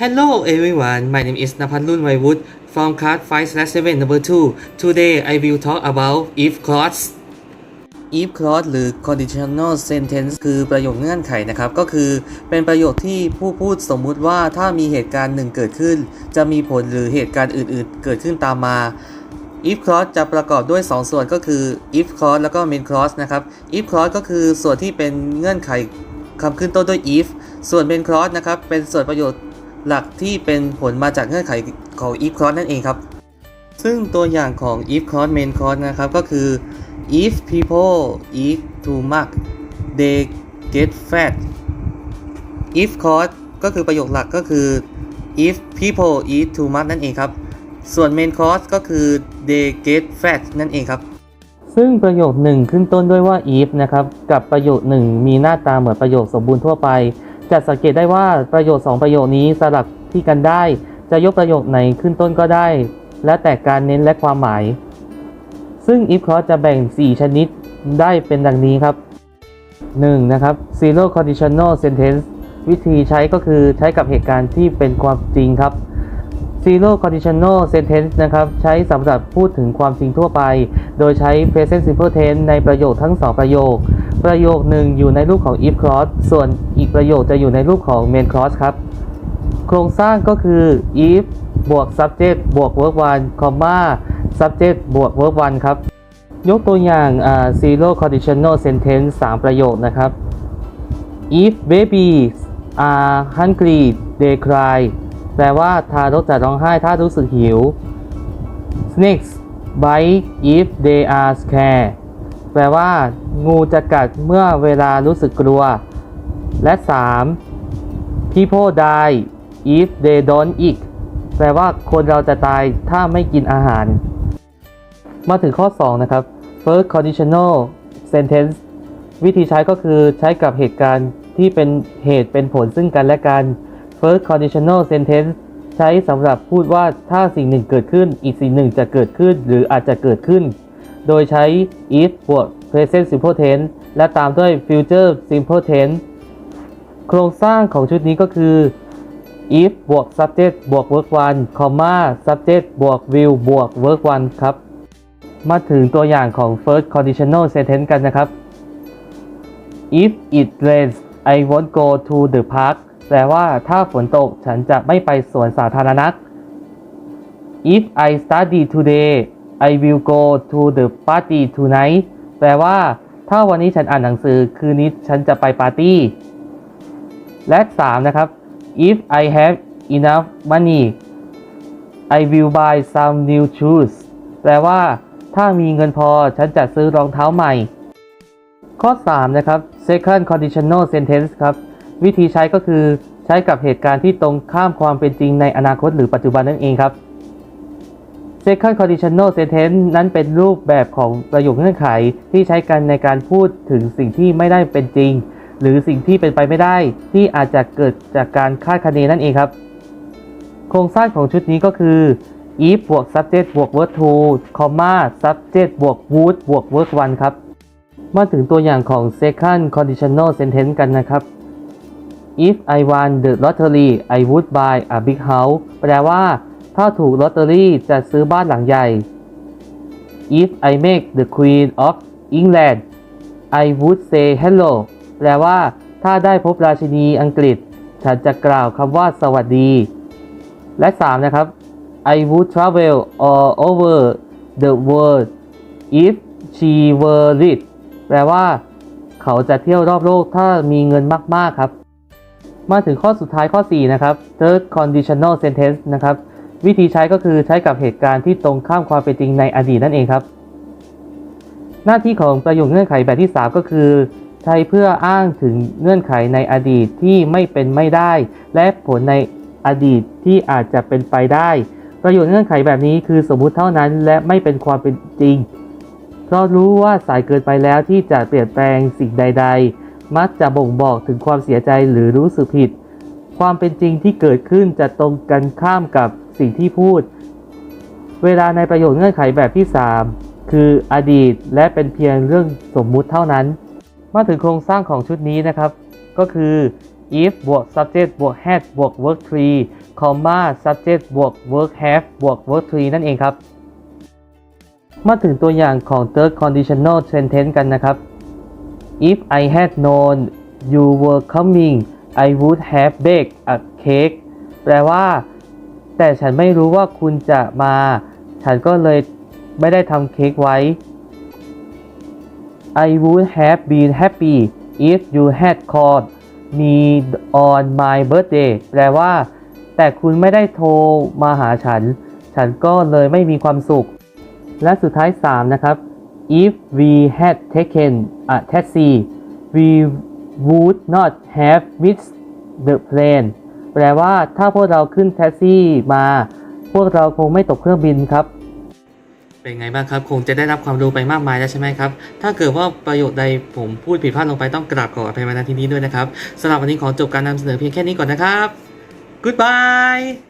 Hello everyone, my name is Napanlun Waiwood from class 5/7 number 2. Today I will talk about if clause if clause หรือ conditional sentence คือประโยคเงื่อนไขนะครับ ก็คือเป็นประโยคที่ผู้พูดสมมุติว่าถ้ามีเหตุการณ์หนึ่งเกิดขึ้น จะมีผลหรือเหตุการณ์อื่นๆ เกิดขึ้นตามมา if clause จะประกอบด้วย 2 ส่วนก็คือ if clause แล้วก็ main clause นะครับ if clause ก็คือส่วนที่เป็นเงื่อนไขคำขึ้นต้นด้วย if ส่วน main clause นะครับเป็นส่วนประโยชน์ หลักที่เป็นผลมาจากเงื่อนไขของ if clause นั่นเองครับ ซึ่งตัวอย่างของ if clause main clause นะครับ ก็คือ if people eat too much they get fat if clause ก็คือประโยคหลักก็คือ if people eat too much นั่นเองครับ ส่วน main clause ก็คือ they get fat นั่นเองครับ ซึ่งประโยคหนึ่งขึ้นต้นด้วยว่า if นะครับ กับประโยคหนึ่งมีหน้าตาเหมือนประโยคสมบูรณ์ทั่วไป จะสังเกตได้ว่าประโยค2ประโยคนี้สลับที่กันได้ จะยกประโยคไหนขึ้นต้นก็ได้ และแต่การเน้นและความหมาย ซึ่ง if clause จะแบ่ง 4 ชนิดได้เป็นดังนี้ครับ 1. นะครับ zero conditional sentence วิธีใช้ก็คือใช้กับเหตุการณ์ที่เป็นความจริงครับ zero conditional sentence นะครับ ใช้สำหรับพูดถึงความจริงทั่วไป โดยใช้ present simple tense ในประโยคทั้ง 2 ประโยค ประโยคหนึ่งอยู่ในรูปของ if clause ส่วนอีกประโยคจะอยู่ในรูปของ main clause ครับ โครงสร้างก็คือ if บวก subject บวก verb 1 comma subject บวก verb 1 ครับ ยกตัวอย่าง zero conditional sentence 3 ประโยคนะครับ if babies are hungry they cry แปลว่าทารกจะร้องไห้ถ้ารู้สึกหิว snakes bite if they are scared แปลว่า งูจะกัดเมื่อเวลารู้สึกกลัว และ 3. people die if they don't eat แปลว่าคนเราจะตายถ้าไม่กินอาหาร มาถึงข้อ 2 นะครับ first conditional sentence วิธีใช้ก็คือใช้กับเหตุการณ์ที่เป็นเหตุเป็นผลซึ่งกันและกัน first conditional sentence ใช้สำหรับพูดว่าถ้าสิ่งหนึ่งเกิดขึ้น อีกสิ่งหนึ่งจะเกิดขึ้น หรืออาจจะเกิดขึ้น โดยใช้ if บวก present simple tense และตามด้วย future simple tense โครงสร้างของชุดนี้ก็คือ if บวก subject บวก verb 1 comma subject บวก will บวก verb 1 ครับ มาถึงตัวอย่างของ first conditional sentence กันนะครับ if it rains I won't go to the park แปลว่าถ้าฝนตกฉันจะไม่ไปสวนสาธารณะ if I study today I will go to the party tonight แปลว่า ถ้าวันนี้ฉันอ่านหนังสือ คืนนี้ฉันจะไปปาร์ตี้ และ 3 นะครับ if I have enough money I will buy some new shoes แปลว่า ถ้ามีเงินพอฉันจะซื้อรองเท้าใหม่ ข้อ 3 นะครับ second conditional sentence ครับ วิธีใช้ก็คือใช้กับเหตุการณ์ที่ตรงข้ามความเป็นจริงในอนาคตหรือปัจจุบันนั่นเองครับ second conditional sentence นั้นเป็นรูปแบบของประโยคเงื่อนไขที่ใช้กันในการพูดถึงสิ่งที่ไม่ได้เป็นจริง หรือสิ่งที่เป็นไปไม่ได้ ที่อาจจะเกิดจากการคาดคะเนนั่นเองครับ โครงสร้างของชุดนี้ก็คือ if บวก subject บวก verb 2 comma subject บวก would บวก verb 1ครับ มาถึงตัวอย่างของ second conditional sentence กันนะครับ if I won the lottery I would buy a big house แปลว่า ถ้าถูกลอตเตอรี่จะซื้อบ้านหลังใหญ่ if I make the queen of England I would say hello แปลว่า ถ้าได้พบราชินีอังกฤษ ฉันจะกล่าวคำว่าสวัสดี และ 3 นะครับ I would travel all over the world if she were rich แปลว่า เขาจะเที่ยวรอบโลกถ้ามีเงินมาก ๆ ครับ มาถึงข้อสุดท้ายข้อ 4 นะครับ third conditional sentence นะครับ วิธีใช้ก็คือใช้กับเหตุการณ์ที่ตรงข้ามความเป็นจริงในอดีตนั่นเองครับ หน้าที่ของประโยคเงื่อนไขแบบที่ 3 ก็คือ ใช้เพื่ออ้างถึงเงื่อนไขในอดีตที่ไม่เป็นไม่ได้ และผลในอดีตที่อาจจะเป็นไปได้ ประโยชน์เงื่อนไขแบบนี้คือสมมุติเท่านั้นและไม่เป็นความเป็นจริง เพราะรู้ว่าสายเกินไปแล้วที่จะเปลี่ยนแปลงสิ่งใด ๆ มักจะบ่งบอกถึงความเสียใจหรือรู้สึกผิด ความเป็นจริงที่เกิดขึ้นจะตรงกันข้ามกับสิ่งที่พูด เวลาในประโยชน์เงื่อนไขแบบที่ 3 คืออดีตและเป็นเพียงเรื่องสมมุติเท่านั้น มาถึงโครงสร้างของชุดนี้นะครับ ก็คือ if บวก subject บวก had บวก verb 3 comma subject บวก verb have บวก verb 3นั่นเองครับ มาถึงตัวอย่างของ third conditional sentence กันนะครับ if I had known you were coming I would have baked a cake แปลว่า แต่ฉันไม่รู้ว่าคุณจะมา ฉันก็เลยไม่ได้ทำเค้กไว้ I would have been happy if you had called me on my birthday แปลว่า แต่คุณไม่ได้โทรมาหาฉัน ฉันก็เลยไม่มีความสุข และสุดท้าย 3 นะครับ if we had taken a taxi we would not have missed the plane แปลว่าถ้าพวกเราขึ้นแท็กซี่มา พวกเราคงไม่ตกเครื่องบินครับ เป็นไงบ้างครับ คงจะได้รับความรู้ไปมากมายแล้วใช่ไหมครับ ถ้าเกิดว่าประโยคใดผมพูดผิดพลาดลงไปต้องกราบขออภัยมาณที่นี้ด้วยนะครับสำหรับวันนี้ขอจบการนำเสนอเพียงแค่นี้ก่อนนะครับ Goodbye